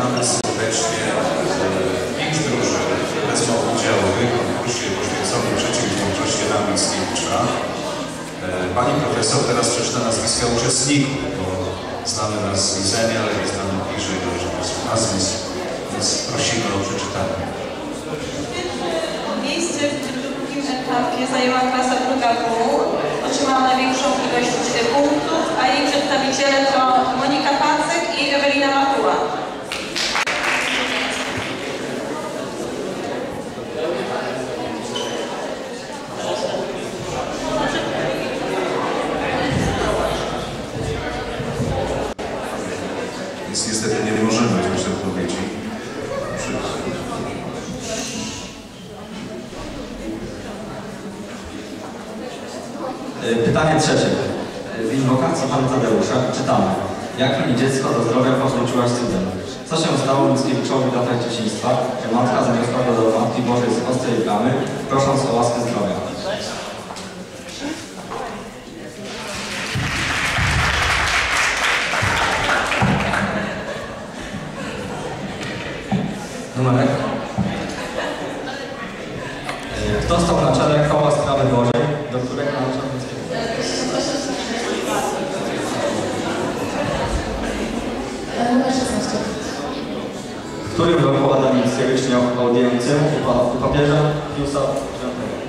Witamy serdecznie e, pięć drużyn wezmą udział w konkursie poświęconym przeciwdziałalności Ramy Mickiewicza. E, pani profesor teraz przeczyta nazwiska uczestników, bo znamy nas z widzenia, ale nie znamy bliżej do nazwisk, więc prosimy o przeczytanie. Miejsce w drugim etapie zajęła klasa druga W. Otrzymała największą ilość punktów. Pytanie trzecie. Y, W inwokacji Pana Tadeusza czytamy. Jak mi dziecko do zdrowia pozwoliłaś cudem? Co się stało Mickiewiczowi w latach dzieciństwa, że matka zaniosła go do Matki Bożej z ostrej bramy, prosząc o łaskę zdrowia? Numerek? Numer 16. W którym roku Adam Mickiewicz miał audiencję u, pa, u papieża Piusa IX?